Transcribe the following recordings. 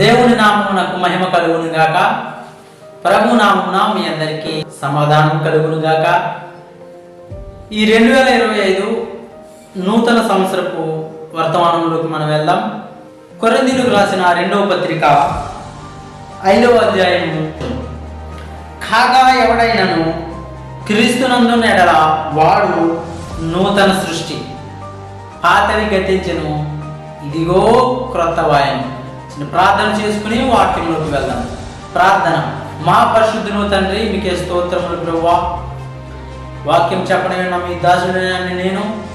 దేవుని నామమునకు మహిమ కలుగును గాక. ప్రభు నామమున మీ అందరికీ సమాధానం కలుగును గాక. ఈ రెండు వేల ఇరవై ఐదు నూతన సంవత్సరపు వర్తమానంలోకి మనం వెళ్దాం. కొరందీలకు రాసిన రెండవ పత్రిక ఐదవ అధ్యాయము. కాగా ఎవడైనను క్రీస్తునందున ఎడల వాడు నూతన సృష్టి. పాతవి గతించను. ఇదిగో క్రొత్త వాయను ప్రార్థన చేసుకుని వాక్యంలోకి వెళ్దాం. ప్రార్థన. మా పరిశుద్ధులు తండ్రి మీకే స్తోత్రములు ప్రభువా. వాక్యం చెప్పడమైన మీ దాసుడని నేను.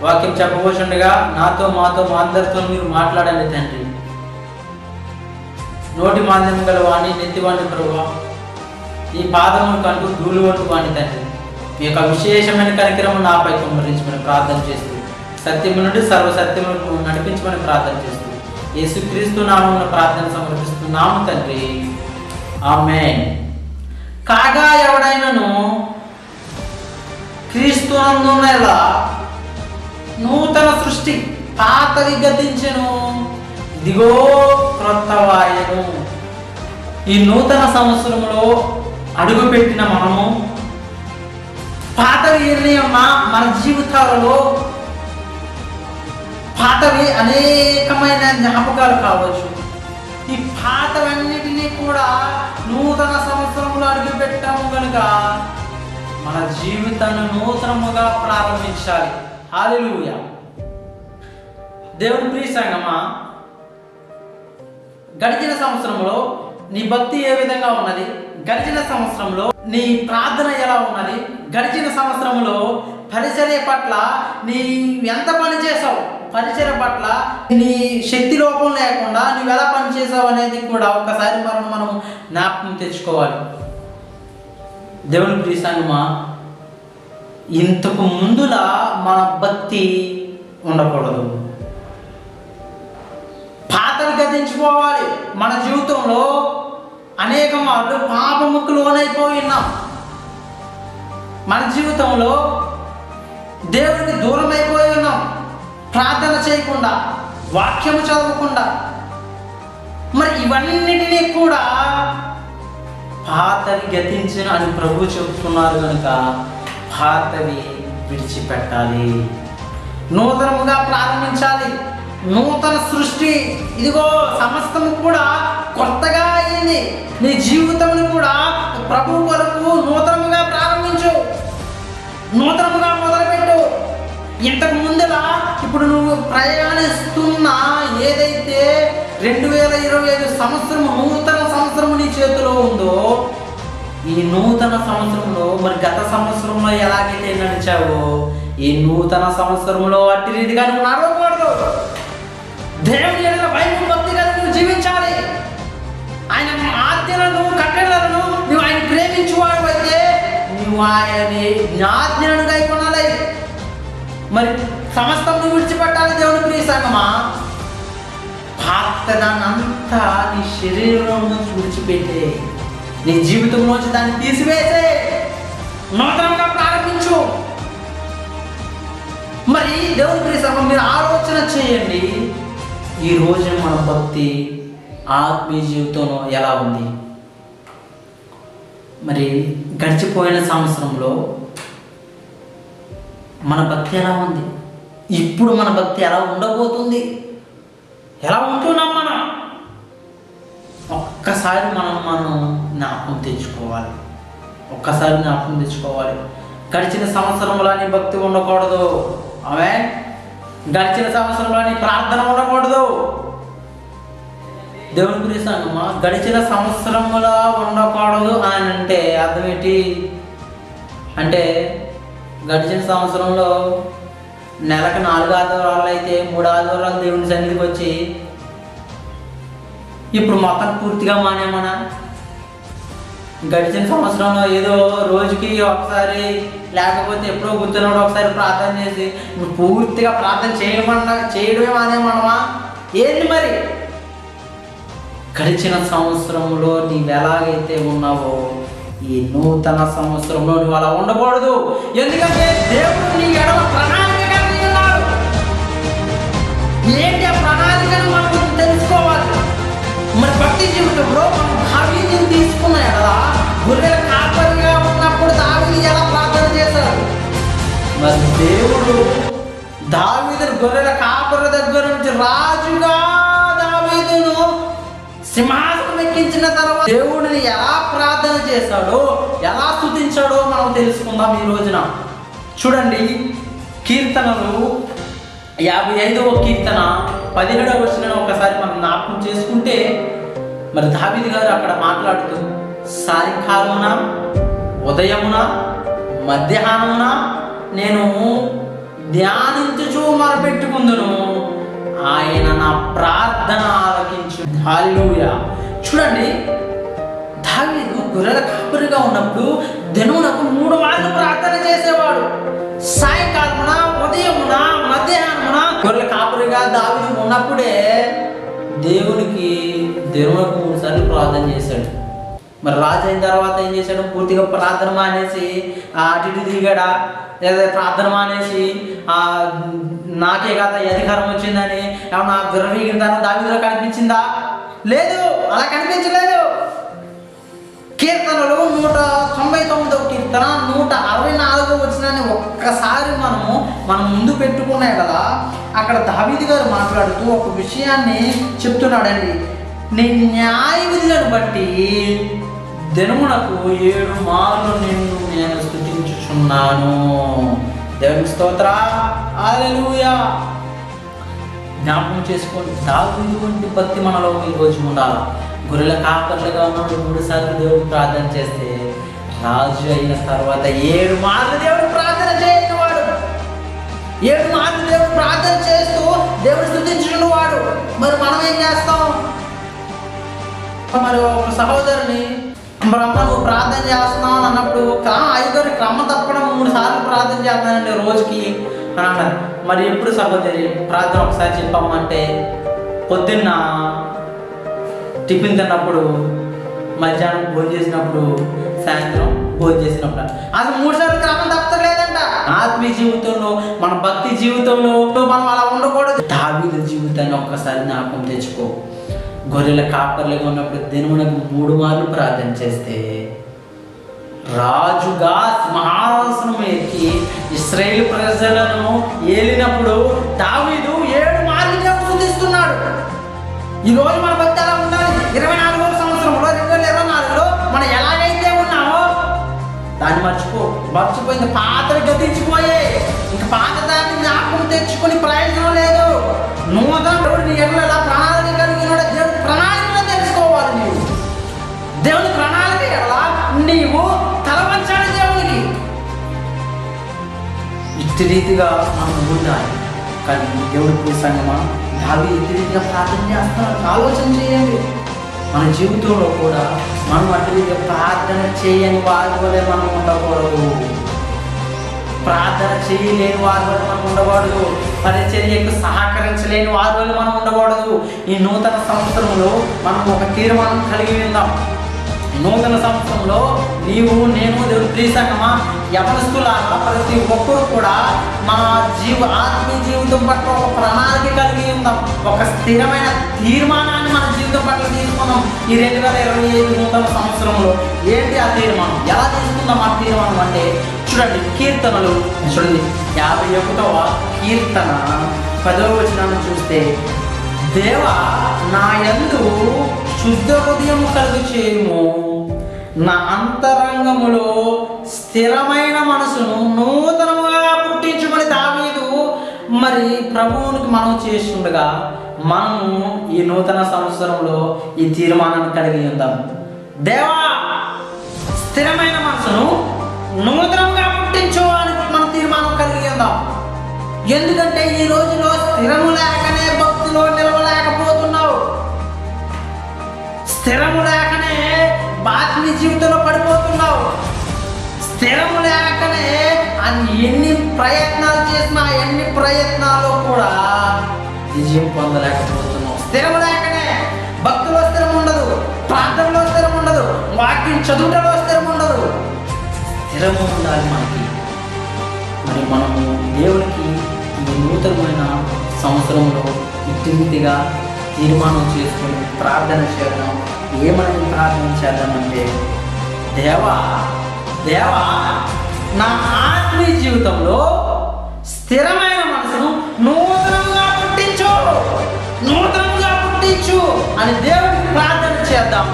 వాక్యం చెప్పబోచుండగా నాతో మాతో మా అందరితో మీరు మాట్లాడండి తండ్రి. నోటి మాంద్యం గల వాణి నెత్తివాణి ప్రభువా. ఈ పాదములు కంటూ ధూళి వంటి వాణి తండ్రి. మీ యొక్క విశేషమైన కనికరము నాపై కుమ్మరించమని ప్రార్థన చేస్తూ సత్యము నుండి సర్వసత్యములకు నడిపించమని ప్రార్థన చేస్తూ. యేసుక్రీస్తు నామమున ప్రార్థన సమర్పిస్తున్నాము తండ్రి. ఆమె కాగా ఎవడైనను క్రీస్తు నందునలా నూతన సృష్టి పాతవి గతించెను. ఇదిగో క్రొత్త వాయను. ఈ నూతన సంవత్సరంలో అడుగుపెట్టిన మనము పాతవి ఎన్ని ఉన్నా మన జీవితాలలో పాతవి అనేకమైన జ్ఞాపకాలు కావచ్చు. ఈ పాతవన్నిటినీ కూడా నూతన సంవత్సరంలో అడుగుపెట్టాము కనుక మన జీవితాన్ని నూతనముగా ప్రారంభించాలి. హాలెలూయా దేవుని ప్రియ సంగమా గడిచిన సంవత్సరంలో నీ భక్తి ఏ విధంగా ఉన్నది? గడిచిన సంవత్సరంలో నీ ప్రార్థన ఎలా ఉన్నది? గడిచిన సంవత్సరంలో పరిచర్య పట్ల నీ ఎంత పని చేసావు పరిచర్య పట్ల నీ శక్తి లోపం లేకుండా నువ్వు ఎలా పనిచేసావు అనేది కూడా ఒకసారి మనం మనం జ్ఞాపకం తెచ్చుకోవాలి. దేవుని ప్రీసంగమా ఇంతకు ముందులా మన భక్తి ఉండకూడదు. పాతలు గతించిపోవాలి. మన జీవితంలో అనేక మార్లు పాపముకు లోనైపోయి ఉన్నాం. మన జీవితంలో దేవుడికి దూరం అయిపోయి ఉన్నాం. ప్రార్థన చేయకుండా వాక్యము చదవకుండా మరి ఇవన్నిటినీ కూడా పాతవి గతించిన అని ప్రభు చెబుతున్నారు కనుక పాతవి విడిచిపెట్టాలి. నూతనముగా ప్రారంభించాలి. నూతన సృష్టి ఇదిగో సమస్తము కూడా కొత్తగా అయింది. నీ జీవితంను కూడా ప్రభు కొరకు నూతనముగా ప్రారంభించు. నూతనముగా ఇంతకు ముందులా ఇప్పుడు నువ్వు ప్రయాణిస్తున్న ఏదైతే రెండు వేల ఇరవై ఐదు సంవత్సరం నూతన సంవత్సరం నీ చేతిలో ఉందో ఈ నూతన సంవత్సరంలో మరి గత సంవత్సరంలో ఎలాగైతే నడిచావో ఈ నూతన సంవత్సరంలో అట్టి రీతిగా నువ్వు నడవకూడదు. దేవుని ఎడల భయం భక్తిగా నువ్వు జీవించాలి. ఆయన ఆజ్ఞలను నువ్వు కట్టడలను నువ్వు ఆయన ప్రేమించువాడు అయితే నువ్వు ఆయన ఆజ్ఞలను కైకొనాలి మరి సమస్తం విడిచిపెట్టాలి దేవుని ప్రియ సంగమా? పాతదానంతా నీ శరీరం నుంచి విడిచిపెట్టే. నీ జీవితంలోంచి దాన్ని తీసివేసే. నూతనంగా ప్రారంభించు. మరి దేవుని ప్రియ మీరు ఆలోచన చేయండి. ఈ రోజు మన భక్తి ఆత్మీయ జీవితంలో ఎలా ఉంది? మరి గడిచిపోయిన సంవత్సరంలో మన భక్తి ఎలా ఉంది? ఇప్పుడు మన భక్తి ఎలా ఉండబోతుంది? ఎలా ఉంటున్నాం మనం? ఒక్కసారి మనం మనం జ్ఞాపకం తెచ్చుకోవాలి. ఒక్కసారి జ్ఞాపకం తెచ్చుకోవాలి. గడిచిన సంవత్సరంలో నీ భక్తి ఉండకూడదు. అవే గడిచిన సంవత్సరంలో నీ ప్రార్థన ఉండకూడదు. దేవుని గురించి అమ్మా గడిచిన సంవత్సరంలో ఉండకూడదు అని అంటే అర్థం ఏంటి? అంటే గడిచిన సంవత్సరంలో నెలకు నాలుగు ఆదివారాలు అయితే మూడు ఆదివారాలు దేవుని సన్నిధికి వచ్చి ఇప్పుడు మొత్తం పూర్తిగా మానేమనా? గడిచిన సంవత్సరంలో ఏదో రోజుకి ఒకసారి లేకపోతే ఎప్పుడో గుర్తున్నప్పుడు ఒకసారి ప్రార్థన చేసి ఇప్పుడు పూర్తిగా ప్రార్థన చేయమన్నా చేయడమే మానేమనమా ఏంటి మరి? గడిచిన సంవత్సరంలో నీవు ఎలాగైతే ఉన్నావో ఈ నూతన సంవత్సరంలో నువ్వు అలా ఉండకూడదు. ఎందుకంటే దేవుడు నీ ఎడమ ప్రణాళిక ఉన్నాడు ఏంటి ఆ ప్రణాళికను మనం తెలుసుకోవాలి. జీవితంలో మనం దావీదుని తీసుకున్నాయి కదా గొర్రెల కాపరిగా ఉన్నప్పుడు దావిని ఎలా ప్రార్థన చేశారు మరి దేవుడు దావీదుని గొర్రెల కాపరి దగ్గర నుంచి రాజుగా దావీదును సింహాసనం ఎక్కించిన తర్వాత దేవుడిని ఎలా ప్రార్థన చేశాడో ఎలా స్థుతించాడో మనం తెలుసుకుందాం ఈ రోజున. చూడండి కీర్తనలు యాభై ఐదవ కీర్తన పదిహేడవ వచ్చిన ఒకసారి మనం జ్ఞాపకం చేసుకుంటే మరి దావీదు గారు అక్కడ మాట్లాడుతూ సాయంకాలమున ఉదయమున మధ్యాహ్నమున నేను ధ్యానించుచు మొరపెట్టుకుందును. ఆయన నా ప్రార్థన ఆలకించు. హాలిలూయా చూడండి. దావీదు గొర్రెల కాపురిగా ఉన్నప్పుడు దినమునకు మూడు మార్లు ప్రార్థన చేసేవాడు. సాయంకాలమున ఉదయమున మధ్యాహ్నమున గొర్రెల కాపురిగా దావీదు ఉన్నప్పుడే దేవునికి దేవునికి మూడు సార్లు ప్రార్థన చేశాడు. మరి రాజు అయిన తర్వాత ఏం చేశాడు? పూర్తిగా ప్రార్థన మానేసి అటు ఇటు తిరిగాడా? లేదా ప్రార్థన మానేసి నాకే కదా ఈ అధికారం వచ్చిందని ఏమన్నా విర్రవీగిన దావిలో కనిపించిందా లేదు అలా కనిపించలేదు. కీర్తనలు నూట తొంభై తొమ్మిదవ కీర్తన నూట అరవై నాలుగో వచ్చినాన్ని ఒక్కసారి మనము మనం ముందు పెట్టుకున్నాయి కదా అక్కడ దావీది గారు మాట్లాడుతూ ఒక విషయాన్ని చెప్తున్నాడండి. నీ న్యాయ విధులను బట్టి దినమునకు ఏడు మార్లు నిన్ను నేను స్థుతించుచున్నాను దేవుని స్తోత్ర. హల్లెలూయా. జ్ఞాపకం చేసుకోండి. దావీదు భక్తి మనలో ఈరోజు ఉండాలి. గొర్రెల కాపర్లుగా ఉన్నాడు మూడు సార్లు దేవుడు ప్రార్థన చేస్తే రాజు అయిన తర్వాత ఏడు మార్లు దేవుడు ప్రార్థన చేయని వాడు. ఏడు మార్లు దేవుడు ప్రార్థన చేస్తూ దేవుడు స్థుతించిన వాడు. మరి మనం ఏం చేస్తాం? మరి ఒక సహోదరుని బ్రహ్మ నువ్వు ప్రార్థన చేస్తున్నావు అన్నప్పుడు "కా- క్రమ తప్పడం మూడు సార్లు ప్రార్థన చేస్తానండి రోజుకి. అని అన్నారు మరి ఎప్పుడు సహోదరి ప్రార్థన ఒకసారి చెప్పామంటే పొద్దున్న టిఫిన్ తిన్నప్పుడు మధ్యాహ్నం భోజనం చేసినప్పుడు సాయంత్రం భోజనం చేసినప్పుడు. అసలు మూడు సార్లు క్రమం తప్పలేదంట ఆత్మీయ జీవితంలో మన భక్తి జీవితంలో మనం అలా ఉండకూడదు. దావీదు జీవితాన్ని ఒక్కసారి జ్ఞాపకం తెచ్చుకో. గొర్రెల కాపర్లుగా ఉన్నప్పుడు దినమునకు మూడు మార్లు ప్రార్థన చేస్తే రాజుగా సింహాసనం ఎక్కి ఇస్రాయేల్ ప్రజలను ఏలినప్పుడు దావీదు ఏడు మార్లు దేవుడు ఈరోజు ఈ రోజు మన భక్తి ఎలా ఉండాలి. ఇరవై నాలుగో సంవత్సరంలో రెండు వేల ఇరవై నాలుగులో మనం ఎలాగైతే ఉన్నామో దాన్ని మర్చిపో. మర్చిపోయింది. పాత్ర గతించిపోయే. ఇంక పాత దాన్ని జ్ఞాపకం తెచ్చుకొని ప్రయోజనం లేదు. నూతన దేవుడు ఎడల ఎలా ప్రాణాలు ఇట్టి రీతిగా మనం ఉండాలి. కానీ దేవుడు ప్రసంగమా దావి ఇట్టి రీతిగా ప్రార్థన చేస్తున్నాడు ఆలోచన చేయండి. మన జీవితంలో కూడా మనం అటు రీతిగా ప్రార్థన చేయని వారి వలె మనం ఉండకూడదు. ప్రార్థన చేయలేని వారి వల్ల మనం ఉండకూడదు. పరిచర్యకు సహకరించలేని వారి వల్ల మనం ఉండకూడదు. ఈ నూతన సంవత్సరంలో మనం ఒక తీర్మానం కలిగి ఉందాం. నూతన సంవత్సరంలో నీవు నేను దేవుడు ప్రియ యవనస్తులాగా ప్రతి ఒక్కరు కూడా మన జీవ ఆత్మీయ జీవితం పట్ల ఒక ప్రణాళిక కలిగి ఉందాం. ఒక స్థిరమైన తీర్మానాన్ని మన జీవితం పట్ల తీసుకుందాం ఈ రెండు వేల ఇరవై ఐదు నూతన సంవత్సరంలో. ఏంటి ఆ తీర్మానం? ఎలా తీసుకుందాం ఆ తీర్మానం అంటే చూడండి కీర్తనలు. చూడండి యాభై ఒకటవ కీర్తన పదవ వచనాన్ని చూస్తే దేవ నా యందు శుద్ధ హృదయం కలుగు చేయము నా అంతరంగములో స్థిరమైన మనసును నూతనముగా పుట్టించుమని దావీదు. మరి ప్రభువునికి మనం చేస్తుండగా మనము ఈ నూతన సంవత్సరంలో ఈ తీర్మానాన్ని కలిగి ఉందాం. దేవా స్థిరమైన మనసును నూతనంగా పుట్టించు అని మనం తీర్మానం కలిగి ఉందాం. ఎందుకంటే ఈ రోజులో స్థిరము లేకనే భక్తిలో నిలవలేకపోతున్నావు. స్థిరము లేక ఆత్మీయ జీవితంలో పడిపోతున్నావు. స్థిరము లేకనే అన్ని ఎన్ని ప్రయత్నాలు చేసినా ఎన్ని ప్రయత్నాలు కూడా విజయం పొందలేకపోతున్నావు. స్థిరం లేకనే భక్తులు స్థిరం ఉండదు ప్రార్థనలో స్థిరం ఉండదు వాక్యం చదువుటలో స్థిరం ఉండదు. స్థిరము ఉండాలి మనకి. మరి మనము దేవునికి ఈ నూతనమైన సంవత్సరంలో ఇట్టి తీర్మానం చేసుకుని ప్రార్థన చేద్దాం. ఏమని ప్రార్థన చేద్దామంటే దేవా దేవా నా ఆత్మీయ జీవితంలో స్థిరమైన మనసును నూతనంగా పుట్టించు నూతనంగా పుట్టించు అని దేవుడికి ప్రార్థన చేద్దాం.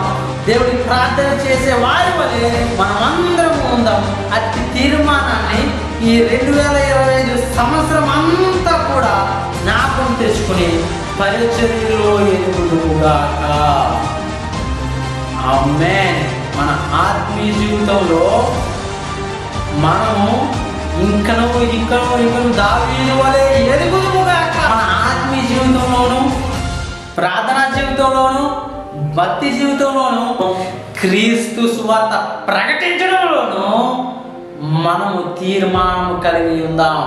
దేవుడికి ప్రార్థన చేసే వారి వలె మనమందరం ఉందాం. అతి తీర్మానాన్ని ఈ రెండు వేల ఇరవై ఐదు సంవత్సరం అంతా కూడా జ్ఞాపకం తెచ్చుకుని పరిచర్యలో ఎదుగుదుగాక అమ్మే మన ఆత్మీయ జీవితంలో మనము ఇంకను ఇంకను ఇంకను దావీదు వలె ఎదుగుదుగాక మన ఆత్మీయ జీవితంలోను ప్రార్థనా జీవితంలోను భక్తి జీవితంలోను క్రీస్తు సువార్త ప్రకటించడంలోను మనము తీర్మానం కలిగి ఉందాం.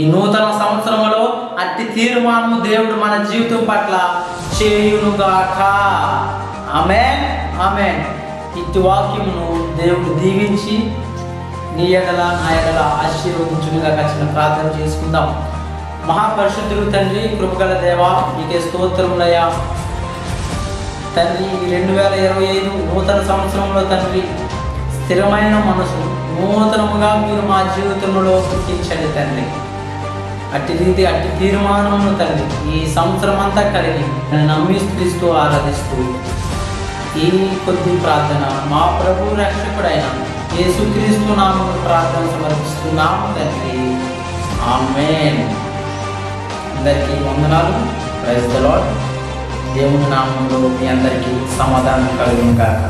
ఈ నూతన సంవత్సరంలో అతి తీర్మానము దేవుడు మన జీవితం పట్ల చేయునుగాక. ఆమె ఆమె ఇటు వాక్యమును దేవుడు దీవించి నీ ఎడల నా ఎడల ఆశీర్వదించునుగా చిన్న ప్రార్థన చేసుకుందాం. మహాపరిశుద్ధుడు తండ్రి కృపగల దేవ నీకే స్తోత్రములయ్యా తండ్రి ఈ రెండు వేల ఇరవై ఐదు నూతన సంవత్సరంలో తండ్రి స్థిరమైన మనసు నూతనముగా మీరు మా జీవితంలో పుట్టించండి తండ్రి. అట్టి రీతి అట్టి తీర్మానమును తండ్రి ఈ సంవత్సరం అంతా కలిగి నమ్మి స్థిస్తూ ఆరాధిస్తూ ఈ కొద్ది ప్రార్థన మా ప్రభు రక్షకుడైన యేసుక్రీస్తు నామము ప్రార్థన సమర్పిస్తున్నాము తండ్రి ఆమెన్. అందరికీ వందనాలు. ప్రైజ్ ద లాడ్ దేవుని నామంలో మీ అందరికీ సమాధానం కలుగును కాక